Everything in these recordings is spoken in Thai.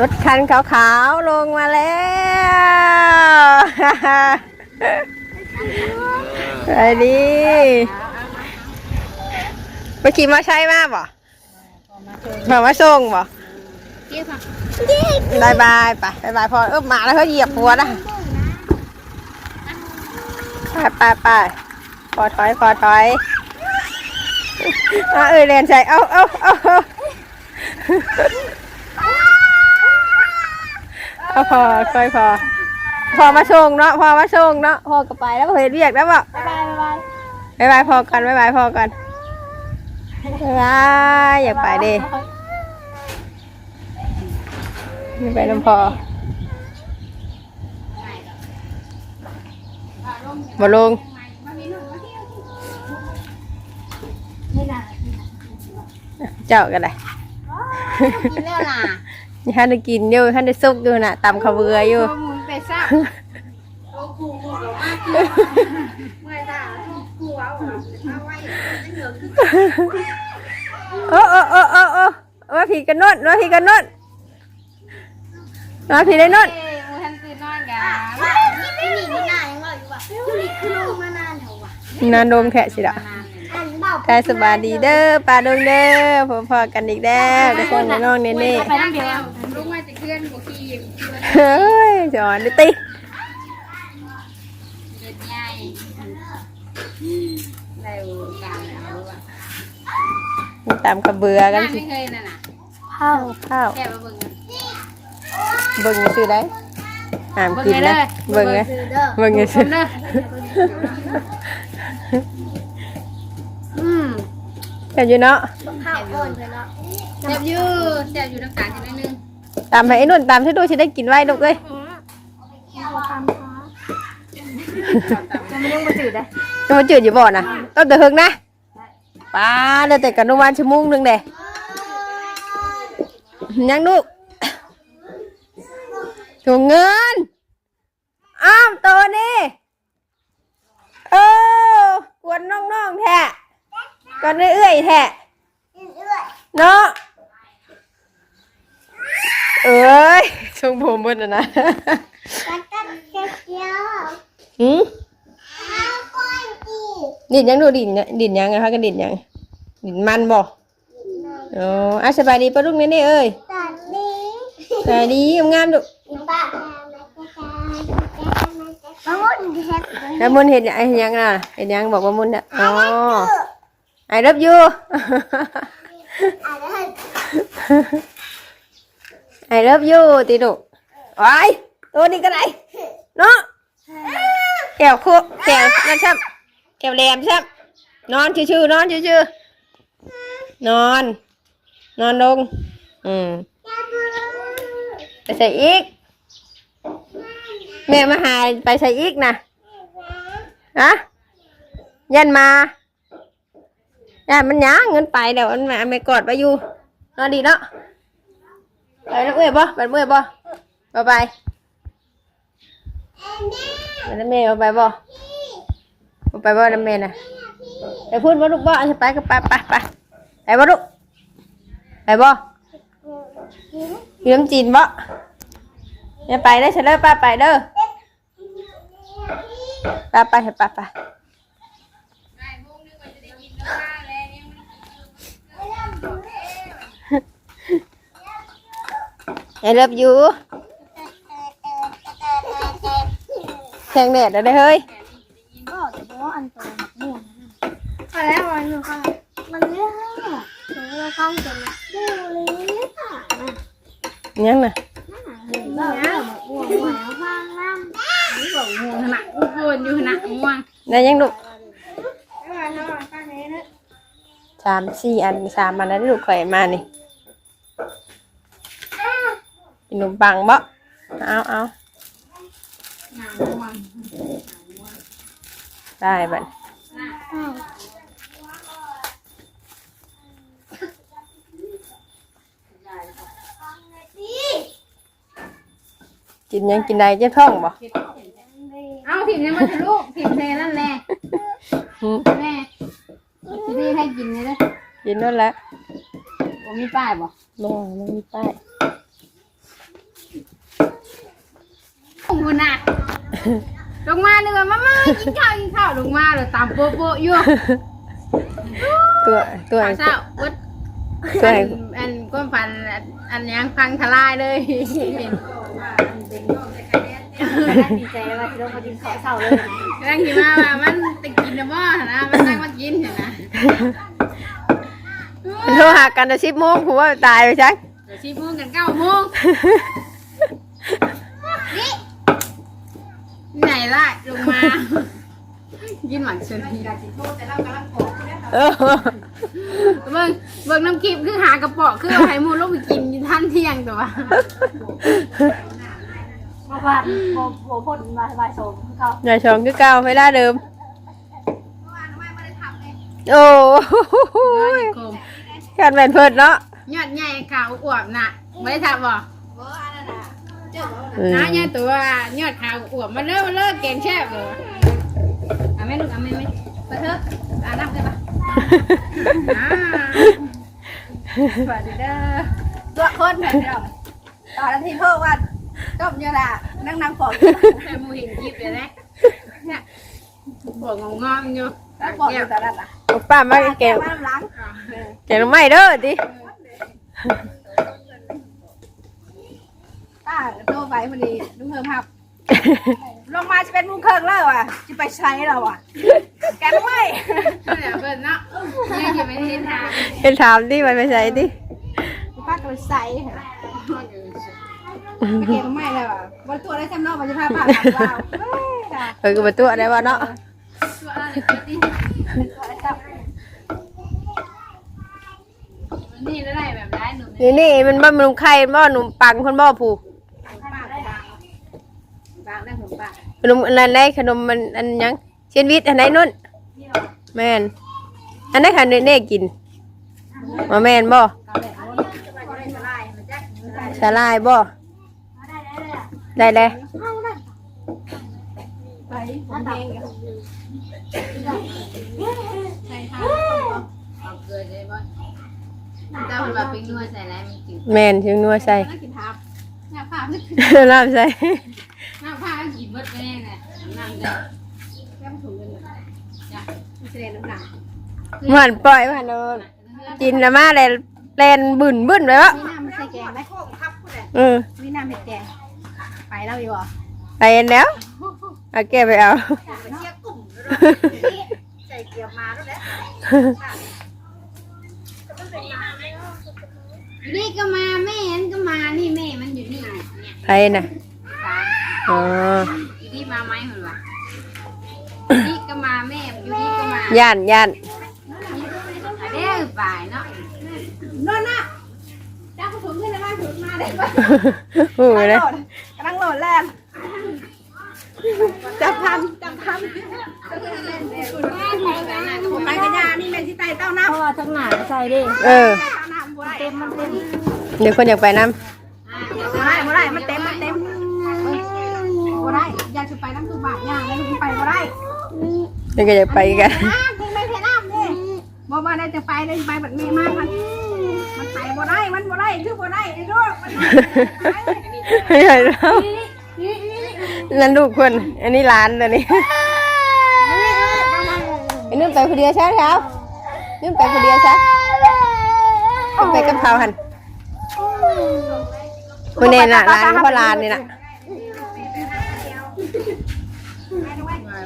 รถคันขาวๆลงมาแล้วไปดีไปขี่มาใช้มาบ่มามาส่งบ่เกี่ยวค่ะบายบายไปบายบายพอเออมาแล้วเขาเหยียบหัวนะไปไปไปพอถอยพอถอยเอาเอ้ยเรียนใส่เอาเอาเอา เอาเอาพอค่อยพอ พอมาส่งเนาะพอมาส่งเนาะพอก็ไปแล้วก็เห็นเรียกแล้วบ่บ๊ายบายบ๊ายบายบายบายพอกันบายบายพอกันบายบายอยากไปดิไม่ไปน้ำพอมาลงนี่นะเจ้ากันเลยกินแล้วล่ะ ยังท่านได้กินอยู่ท่านได้ซุกอยู่น่ะตำขาวเบืออยู่ข้อมูลไปซะโอ้กูกูเรามากเมื่อยตากูเอาเอาไว้เหนือคือโอ้โอ้โอ้โอ้โอ้ว่าผีกันนวดว่าผีกันนวดว่าผีได้นวดเอ้ยมูทันตื่นนอนกัน นี่นี่นี่นานยังรออยู่ว่ะคือนี่คือลงมานานเถอะว่ะนานโดมแขะสิละอันเบา กายสบายดีเด้อปลาดงเด้อพบพอกันอีกแล้วทุกคนน้องๆเน่เน่ไปนั่งเดียวลุงมาจะเคลื่อนบุกีบเฮ้ยจอนดิติเด็ดใหญ่เร็วกันเอาว่ะตามขาวเบือกันบ้านสิไม่เคยนั่นน่ะข้าวข้าวแค่มาเบิ่งเบิ่งซื้อได้ห้ามกินนะเบิ่งไงเเบิ่งไงคซื้อนเด้ออืม เห็นอยู่เนาะข้าวก่อนเลยเนาะแซ่บอยู่แซ่บอยู่น้ำตาลกันนิดนึงตามให้ไอ้นุ่นตามที่ดูสิได้กินไว้ลูกเอ้ยจะไม่ต้องมาจืดได้จะมาจืดอยู่บ่อนะต้องแต่เฮิงนะป้าเดี๋ยวแต่กันนุวันชั่วโมงหนึงเด้ยังลูกถุงเงิน อ้าวตัวนี้เออกวนน้องๆแท้ กวนเอื้อยๆแท้เนาะเอ้ยทรงผมเบนนะนะหืมดินยังดูดินเนี่ยดินยังไงคะกันดินยังดินมันบ่อ๋ออะสบายดีปะลูกนี่นี่เอ้ยสบายดีงามๆลูกแล้วมุนเห็นไอ้ยังน่ะเห็นยังบอกว่ามุนอะอ๋อ ไอ้รับยูไอ้เลิฟยูตีดุไอ้ยตัวนี้ก็ได้เนาะแก้วคุแก้วนั่นชับแก้วแหลมชับนอนชื่อๆนอนชื่อๆนอน นอนลง อืมไปใส่อีก แม่มาหายไปใส่อีกนะฮะยันมา ยันมันหยาเงินไปเดี๋ยวมันมาไม่กอดไปอยู่นอนดีเนาะไปน้ำเอ้ยบ่ไปน้ำเอ้ยบ่ไปไปไปน้ำเมย์บ่ไปบ่บ่ไปบ่น้ำเมย์น่ะไปพูดบ่าลูกบ่เอาไปก็ไปไปไปไปบ่ลูกไปบ่ยืมจีนบ่อย่าไปได้อเลยป้าไปเด้อไปไปไปไป ไอเลิฟยูแข่งแดดได้เฮ้ยก็แต่เพราะว่าอันโตมักม่วงพอแล้วมันอยู่ข้างมันเลือกมันเลือกข้างจนละดูเลยค่ะยังน่ะเห็นแล้วหมักม่วงวานข้างล่างนี่บอกม่วงขนาดอุบลอยู่ขนาดม่วงได้ยังลูกม่ว่าถ้าว่าข้างนี้นะสามสี่อันสามอันนั้นลูกข่อยมานี่ ขนมปังบ่เอาเอาหนังม่วงได้บัดกินยังกินได้เจ้าท้องบ่เอาถิ่มเนี่ยมันจะลูกถิ่มเทนั่นแหละหืมแม่ที่นี่ให้กินเลยนะกินนั่นแหละผมมีป้ายบ่บ่ไม่มีป้าย กินข้าวกินข้าวลงมาเลยตามโป๊ะโป๊ะอยู่ตัวตัวข้าวเช้าวัดตัวอัให้นอันก้มฟันอันอันยังพังทลายเลยเห็นดีใจว่าที่เรามากินข้าวเช้าเลยนั่งกินมาว่ามันตะกินนะบ่นะมันนั่งมากินเห็นนะโทรหากันจะสิบโมงผมว่าตายไปจักเดี๋ยวชี้โมงกันเก้าโมง ไหนล่ะลงมา กินหมักเชนีเออเบิ่งเบิ่งน้ำคลิปคือหากระเป๋อคือเอาให้หมูลงไปกินอยู่ท่านเที่ยงตัวมาว่าโบโบพ่นมาสบายสมเขาหน่อยชองคือเก่าเวลาเดิม โอ้น้อยยโคมการแม่นเพิ่นเนาะยอดใหญ่ขาวอวบน่ะไม่ได้ทำบ่ อืมนะเนี่ยตัวยอดขาวอวบมาเลิกมาเลิกเก่งแช่บเลยเอาไม่ลูกเอาไม่ไม่ไปเถอะอาน้ำได้ปะอ่าสวัสดีเด้อตัวคนเหมือนเราตอนที่เพิ่มว่าต้มเยอะละนั่งนั่งปอกใครมูเห็นคลิปเลยนะเนี่ยบอกงงงๆอยู่แล้วปอกอยู่แต่ละอะเอาป้ามาแกงมาล้างแกงหน่อไม้เด้อติ ต้าโตไปพอดีลุงเพิ่มครับ ลงมาจะเป็นมุ้งเคิงแล้วอะจะไปใช้เราอะ แกไม่เดี๋ยวเพิ่นเนาะเนี่ยจะไม่เห็นทางเป็นถามดิไปไปใส่ดิป้าก็ไปใส่ไม่เก็บไม่เลยว่ะวันตัวได้จำนอกมันจะพาป้าทำเราเฮ้ยค่ะเออก็มาตัวได้ว่าเนาะตัวอะไรเกิดดิตัวได้จำมันนี่ได้แบบได้หนูนี่นี่มันบ่มันไข่บ่หนุ่มปังคนบ่ผู้ ป้าได้บางบางได้ผมป้า ขนมอันนั้นได้ขนมมันอันหยังเชียนวิทย์อันไหนนุ่นแม่นอันนั้นค่ะเน่ๆกินมาแม่นบ่เขาเลยเอาเขาได้สลายมันจะได้สาลายบ่ได้ได้ได้เลยไปผมเองใช่ค่ะเอาเกลือได้บ่ถ้ามันแบบเป็นนัวใส่แล้วมันจืดแม่นถึงนัวใส่น่ากินทับหน้าผ้าไม่ลาบใส่หน้าผ้ากิน เบิดไปแน่น่ะน้ำได้แก้มถุงเงินจ้ะไม่แสดงน้ำหนักเหมือนปล่อยมันเอากินแล้วมาเลยแลนบึนบึนไปวะมีน้ำไม่ใช่แกงไหมเออมีน้ำเห็ดแกงไปแล้วอยู่อะไปเอ็นแล้วเอาแกไปเอาใส่เกี๊ยวมาแล้วแหละนี่ก็มาแม่นก็มานี่แม่มันอยู่นี่เนี่ยไปน่ะตาม อ๋ออยู่นี่มาไหมเหรอวะนี่ก็มาแม่อยู่นี่ก็มาย่านย่านเด้อบ่ายเนาะนั่นน่ะจ้าผู้ถุงขึ้นมาถุงมาได้ปะหูเลยกำลังโหลดแล้วจับพันจับพันไปกระยานี่แม่ที่ไตเต้าน้ำเพราะว่าทั้งหนาใส่ดิเออเต้าน้ำบัวเต็มมันเต็มเดี๋ยวคนอยากไปน้บัวได้บัวได้มันเต็มมันเต็ม บัวได้อยากจะไปน้ำคือบาทย่างแล้วลูกไปบัวได้ำเดี๋ยวก็อยากไปกันน้ำที่ไม่ใช่น้ำนี่บัวว่าได้จะไปได้ไปแบบนี้มากมันมันไปบัวได้มันบัวได้คือบัวได้ไอ้ลูกมันไม่ใช่แล้วนั่นลูกคนอันนี้ร้านตัวนี้ไอ้นุ่มไปคนเดียวใช่ไหมครับนุ่มไปคนเดียวใช่นุ่มไปกับเขาหันคนนี้น่ะร้านพ่อร้านนี่น่ะ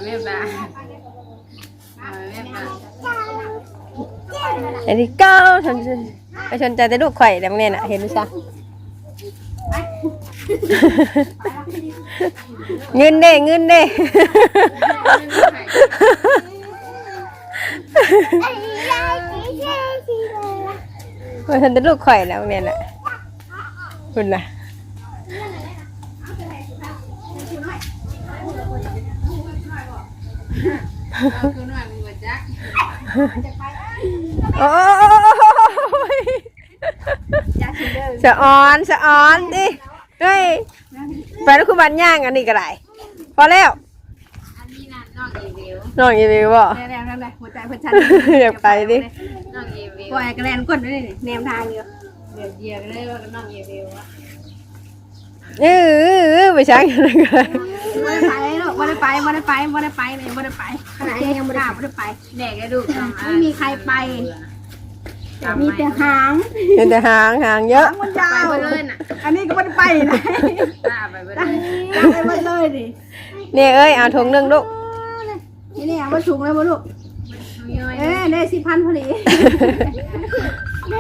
แม่บ่ายบ่ายแม่บ่ายอันนี้เก้าชนไปชนใจแต่ลูกไข่แต่เนี่ยน่ะเห็นไหมจ๊ะเงินเด้เงินเด้ไปชนแต่ลูกไข่แล้วเนี่ยน่ะคุณน่ะ เอา คือหน่อยมึงบ่จักโอ้ยอยากชิมเด้อสะออนสะออนดิเฮ้ยไปแล้วคือบันย่างอันนี้ก็ได้พอแล้วอันนี้น่ะน้องอีวิวน้องอีวิวบ่แนวนั่นแหละหัวใจเพิ่นชันอยากไปดิน้องอีวิวปล่อยกระแลนก้นด้วยนี่แนวทางอยู่เดี๋ยวเดียวกันเลยว่าน้องอีวิวอะเออไปช้างอะไร กันไม่ใส่ลูกบ่ได้ไปบ่ได้ไปบ่ได้ไปเลยบ่ได้ไปขนาดยังบ่ได้บ่ได้ไปแดกให้ดูกไม่มีใครไป มีแต่หางเห็นแต่หางหางเยอะหางมันยาไปว ไปเลยน่ะอันนี้ก็บ่ได้ไปนะตาไปไปเลยไปหมดเลยดินี่เอ้ยเอาถุงหนึงลูกนี่เนี่ยมาถุงเลยบ่ลูกเอ๊ะได้สิพันพอดี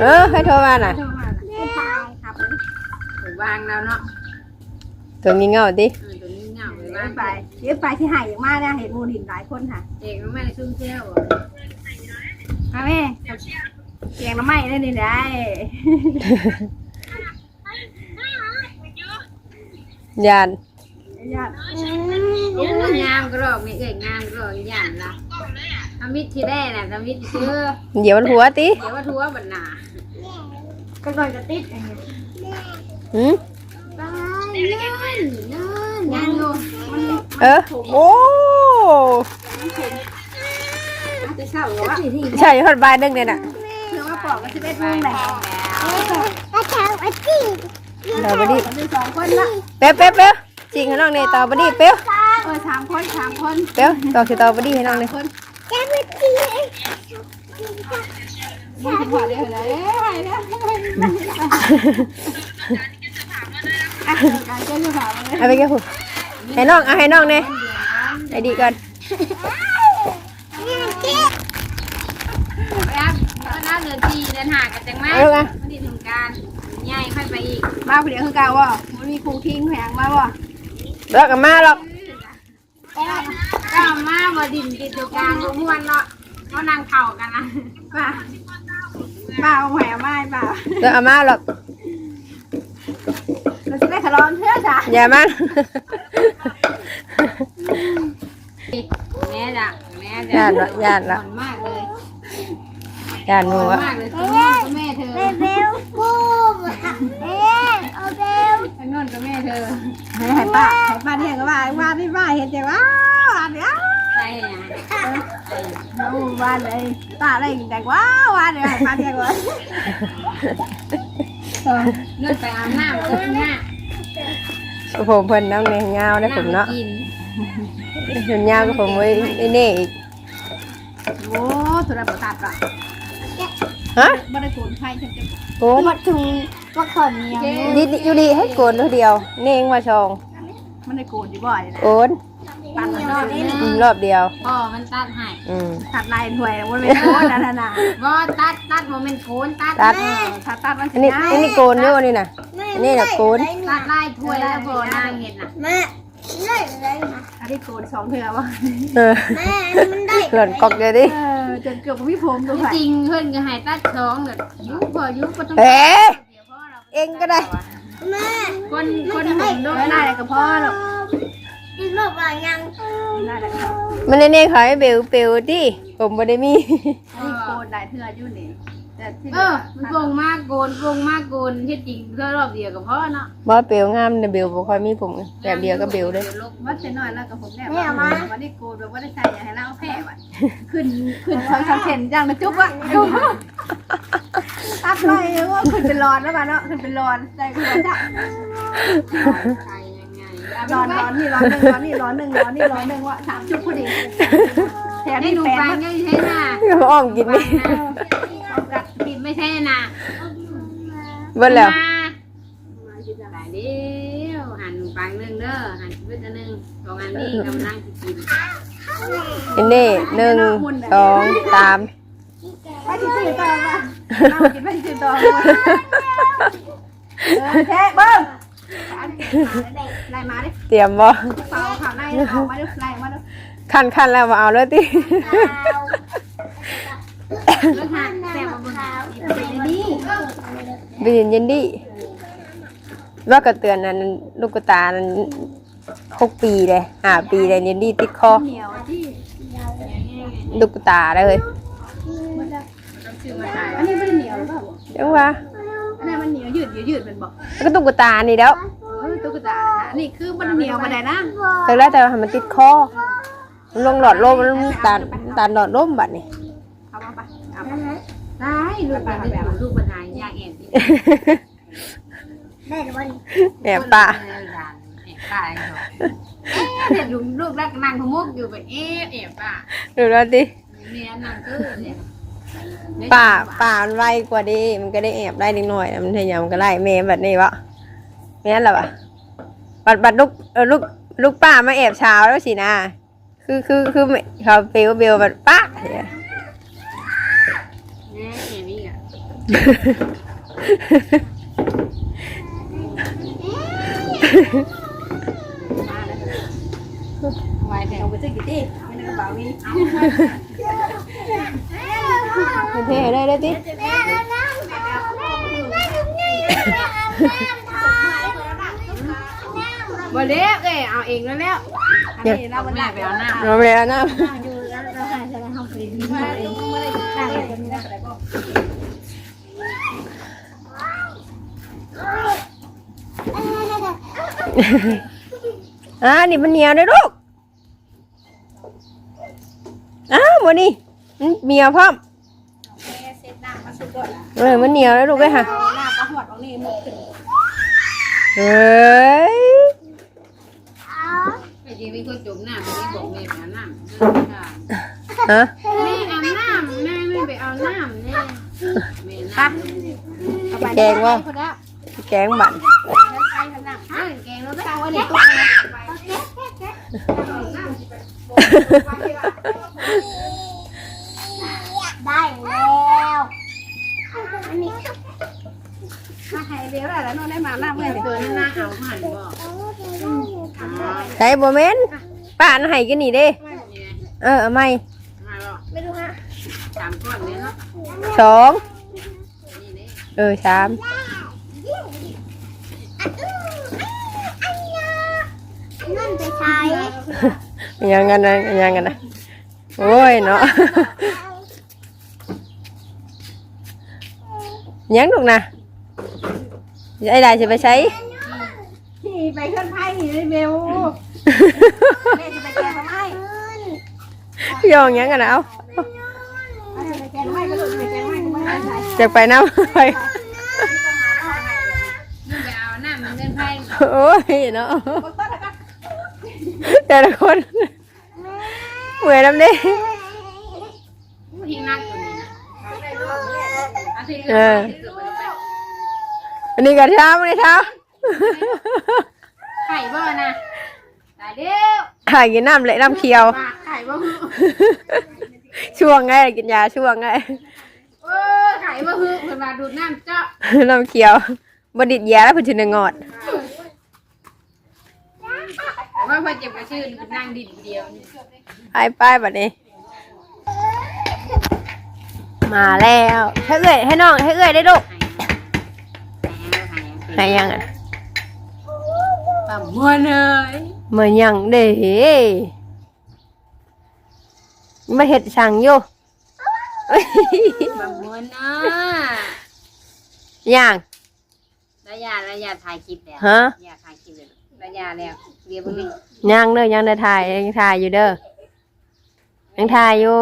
เออให้โทรมาน่ะได้ทายครับไปวางแล้วเนาะตัวงี้เงาดิ เออตัว นี้เหงาไปไปวางไปเดี๋ยวไปที่หายอย่างมากนะเห็นมูดินหลายคนค่ะเด็กมันไม่ได้ซุ่มเที่ยวมาแม่เสียงน้ำไหม้ได้นี่ได้ยานญาติโอ้งามก็หรอกนี่เอ้ยงามก็หรอกย่านละทำมิตรที่ได้น่ะทำมิตรที่เชื่อเดี๋ยวมันหัวติเดี๋ยวว่าทัวบันนาก็ก่อนจะติดอย่างเงี้ยหืมไปเล่ นเล่นงานอยู่มันเออโอ้จะเช่าหรือว่าใช่ฮอดบายนึงเนี่ยน่ะเชื่อว่าปอกก็จะได้ไปทุ่งแหแล้ละวตาบอดี้เป็นสองคนละเป๊ะเป๊ะเป๊ะจริงให้น้องนี่ตาบอดี้เป๊ะเออสามคนสามคนเป๊ะตอกสิตาบอดี้ให้น้องนี่คนไม่ถึงหัวเดียวเลยไปนะการเจ้าจะถามเลย เอาไปแก้ผู้ให้น้องเอาให้น้องนี่ไอ้ดีก่อนไปอะก็น่าเดือนสี่เดือนห้ากันจังไหมเอาลูกอะมันดีถึงการใหญ่ค่อยไปอีกมาเดี๋ยวคือเก่าว่ะมันมีครูทิ้งแผงมาว่ะเลิกกันมาหรอกก็มาบ่ดินกิจการบ่ม่วนเนาะเขานั่งเข่ากันนะป้าป้าเอาแหวนไม้ป้าเลิกกันมาหรอกเราจะได้ ทะเลาะเพื่อจ้ะอย่ามาแม่จ้ะแม่ย่าจ้ะนละย่านละอ่อนมากเลยย่านหนูอ่อนอะมากเลยตัวนู้นก็แม่เธอเบลบูมเอ๊ะเอาเบลทางโนู้นก็แม่เธอให้ให้ป้าให้ป้าเนี่ยก็ว่าว่าที่ป้าเห็นแต่ว่าอันเนี้ยใช่ไงน้องว่าเลยป้าอะไรแต่ว่าว่าเดี๋ยวให้ป้าเนี่ยก่อนเลื่อนไปอาบน้ำก็ข้างหน้า ผมเพิ่นน้องนี่ยาวนะผมเนาะกินเพิ่นยาวก็ผมไว้ไอ้นี่อีกโอ้สุดาประตัดอะฮะไม่ได้โกนไฟฉันจะโกนมาถึงว่าขอนเนี้ยดีดีอยู่ดีให้โกนเท่าเดียวนี่เองมาชองมันได้โกนดีบ่อยนะโกน ตัดมันรอบนี้อืมรอบเดียว พ่อมันตัดให้อืม ตัดลายถวยมันไม่โกนนะนะนะบ่ตัดตัดโมเมนต์โคนตัดตัดถ้าตัดมันอันนี้อันนี้โกนเยอะนี่น่ะอันนี้น่ะโกน ตัดลายถ้วยแล้วบ่นางเห็ดน่ะแม่ได้เลยอันนี้โกนสองเทือวะเออแม่มันได้หล่นกอกเลยดิเออจนเกือบพี่ผมดูค่ะจริงเพิ่นก็ให้ตัดสองเนี่ยยุบพอยุบก็ต้องเอ๊ะเดี๋ยวพ่อเราเองก็ได้ แม่คนคนหมุนดูด้วยได้นะกับพ่อหรอกอี กรอบว่ายังได้กับพ่อมันเน่ๆขอให้เบลเปลวดิผมบ่ได้มีอันนี้โกนได้เทืออยู่นี่แต่ที่เออมันโกงมากโกนโกงมากโกนที่จริงเพื่อรอบเดียวกับพ่อเนาะบ่เปลวงามแต่เบลบ่ค่อยมีผมแบบเดียวก็เบลเด้อวัดเส้นน้อยแล้วกับผมแน่วันนี้โกนแบบว่าได้ใส่อย่าให้เราแพ้ว่ะขึ้นขึ้นสองสามเซนจังนะจุ๊บอะจุ๊บตัดไปว่าขึ้นเป็นรอนแล้วมาเนาะขึ้นเป็นรอนใจคุณจ้ะใค ร้อนร้อนนี่ร้อนหนึ่งร้อนนี่ร้อนหนึ่งร้อนนี่ร้อนหนึ่งวะสามจุดพอดีแถมให้นี่หนูแฟนฟังมันก็ใช่น่ะอ้อมกินนี่ผิดไม่ใช่น่ะเบิ่แล้วมาหลายเดียวหันฟังหนึ่งเด้อหันชีวิตหนึ่งสองอันนี้กำลังกินอันนี้หนึ่งสองสามไปที่ตื่ต่อมาเรากินไปที่ตื่นต่อเออแท้เบิ้ง ไล่มาดิเตรียมบ่เปล่าข่าวไล่เอามาดิไล่มาดิคันคันแล้วมาเอาเลยติแล้วหันแต่มาบนเป็นนี่ไปเย็นเย็นดิว่ากระเตือนนั้นลูกกระตานั้นหกปีเลยห้าปีเลยเย็นดีติดคอเหนียวที่ลูกกระตาได้เลยชื่อมาถ่าย อันนี้ไม่ได้เหนียวหรือเปล่าจังว่าอันนี้มันเหนียวยืดยืดเป็นบอกแล้วก็ตุ๊กตานี่แล้วเออตุ๊กตาอันนี้คือมันเหนียวมาได้นะแต่แล้วแต่ว่าให้มันติดคอมันลงหลอดลมมันตาลตาลหลอดลมบัดนี่เอามาไปเอาไปได้ลูกไปไม่ถูกลูกปัญหายากแอบได้หรือว่าแอบป่าตายเหรอเอ๊ะเห็นลูกลูกรักนางขมุกอยู่แบบเอ๊ะเอ๊ะป่ะดูแล้วดิเมียนางคือเนี่ย ป่าป่ามันไวกว่าดิมันก็ได้แอบได้นิดหน่อยนะมันพยายามก็ไล่แม่แบบนี้วะแม่นหรอวะบัดบัดลูกเออลูกลูกป้ามาแอบเช้าแล้วสินะคือคือคือเขาเบลเบลแบบป้าเนี่ยแม่เห็นนี่อะไว้แต่เอาไปซื้อกี่ที่เอาไปในกระเป๋านี่ มันเท่ได้ได้ดิบ่เล็กเอ้ยเอาเองแล้วแล้วอันนี้เราบ่ได้ไปเอาน้ำเราเลยนะอยู่แล้วเราหายจะได้ห้องฟรีที่ไม่ได้ตั้งเลยจะมีได้อะไรบ้างอ่านี่มันเหนียวเลยลูก อ้าววันนี้มันเหนียวพร้อม เซ็ตน้ำมาสุดก่อน เออมันเหนียวเลยลูกเลยค่ะหน้าก็หอดของนี่มุกขึ้นเฮ้ยไม่จริงมีคนจมน้ำไม่บอกแม่ไปเอาน้ำฮะแม่เอาน้ำแม่ไม่ไปเอาน้ำแน่แม่น้ำแกงว่าคนละแกงบั่นใช้ขนาดอ้าวแกงเราตั้ตั้งงไว้ไว้ในในตู้ตู้ได้ นนี้มาให้เบลแล้วน้องได้มาหน้าเมื่อเกินหน้าเอาหันบอกใส่โบเมนป้าอันให้กันนี่เด้ เออเอาไหมมาหรอกไม่รู้ฮะสามก้อนเนี่ยเนาะสองนี่นี่เออสามนั่นไปใช้ยังกันนะยังกันนะโอ้ยเนาะ ยังลูกนะไอ้ได้จะไปใช้ขี่ไปเคลื่อนไพ่เลยเบล เอาไปแกงทำไมก็ลูกไปแกงทำไมก็ไม่ได้ใช้จะไปน้ำไปนี่ไปเอาน้ำมันเดินไพ่โอ้ยเนาะแต่ละคนเหมือนน้ำเด้ที่นักตัวนี้นะอาทิตย์เอละออาทิตย์ละไปอันนี้กับเช้าไม่ได้เช้าไข่บ่นะตายเดียวหายกินน้ำเละน้ำเคียวปากไข่บ่ฮึช่วงไงกินยาช่วงไงเออไข่บ่ฮึเพิ่นมาดูดน้ำเจาะน้ำเคียวบดิดยาแล้วเพิ่นถึงได้งอดว่าเพิ่นจะมาชื่อนั่งดินเดียวนี่ไปไปบัดนี้ มาแล้วให้เอ้ยให้น้องให้เอ้ยได้ลูกไข่ให้ยังอะปั๊มมัวเลยเหมือนยังเด้มาเห็ดสั่งอยู่ปั๊มมัวนะย่างระยะระยะถ่ายคลิปแล้วฮะระยะถ่ายคลิปแล้วระยะแล้วเรียบร้อยย่างเด้อย่างได้ถ่ายยังถ่ายอยู่เด้อยังถ่ายอยู่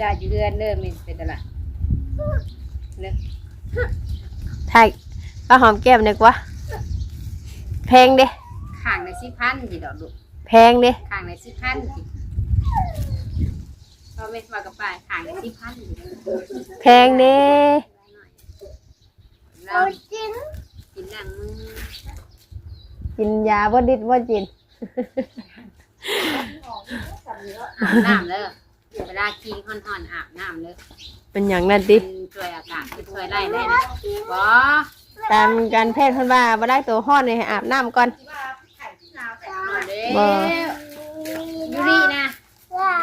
ยาอยู่เดือนเริ่มเป็นตลาดเนอะถ่ายก็หอมแก้มเด็กวะแพงเด้ข้างในสิพันจีดอกดุแพงเด้ข้างในสิพันจีเราไม่มากับป้ายข้างในสิพันจีแพงเด้เรากินกินหนังมึงกินยาบ่ดิดบ่จิน อาบน้ำเลยเวลากินห่อนๆอาบน้ำเลยเป็นอย่างนั้นดิเป็นช่วยอากาศเป็นช่วยไล่ได้นะบอตามการแพทย์เพิ่นว่าบ่ได้ตัวห้อนนี่ให้อาบน้ำก่อนเด้บ่ยูรีนะ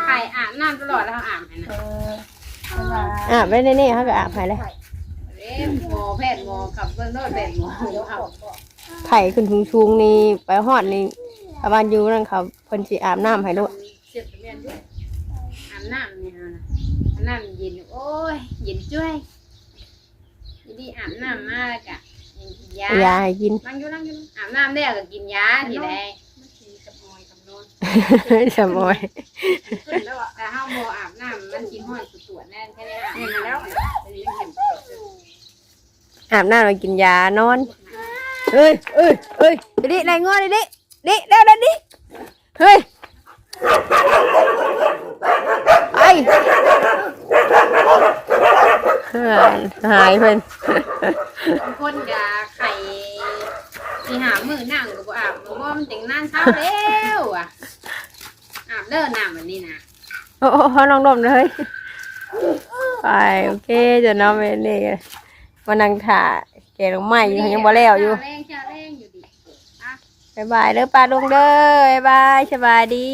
ไข่อาบน้ำตลอดแล้วเขาอาบให้นะอาบไว้ในนี่เขาก็อาบให้เลยเด้หมอแพทย์หมอขับเบื้องต้นแพทย์หมอเดี๋ยวเอาไข่ขึ้นชุงๆนี่ไปฮอดนี่ ประมาณอยู่นั่นเขาเพิ่นสิอาบน้ำให้ลูกเสียบเมียนด้วยอาบน้ำนี่นะอาบน้ำเย็นโอ้ยเย็นจ้วยยูรีอาบน้ำมาแล้วกะยังกินยายาให้กินนั่งอยู่นั่งอยู่อาบน้ำได้วก็กินยาทีใดกับมอยกับนอนสมอยขึ้นแล้วอะแต่ห้ามโมอาบน้ำมันกินห้อยสวนแน่นแค่นี้อะเห็นแล้วอันนี้เห็นอาบน้ำแล้วกินยานอนเอ้ยเอ้ยเอ้ยดิดิไรง้อดิดิ ดิเร็วเร็วดิเฮ้ยไอ้หายหายเพิ่นบางคนกะไข่ที่หามือนั่งก็บ่อาบมันว่ามันแต่งนานเช้าแล้วอะอาบเลิศน้ำแบบนี้นะโอ้โหน้องดมเลยไปโอเคเจะน้องเมนี่มานั่งถ่าแกลงไม้อยู่ยังบ่แล้วอยู่แรงชาแรงอยู่ดิ บายบายเด้อปลาดงเด้อบายบายสบายดี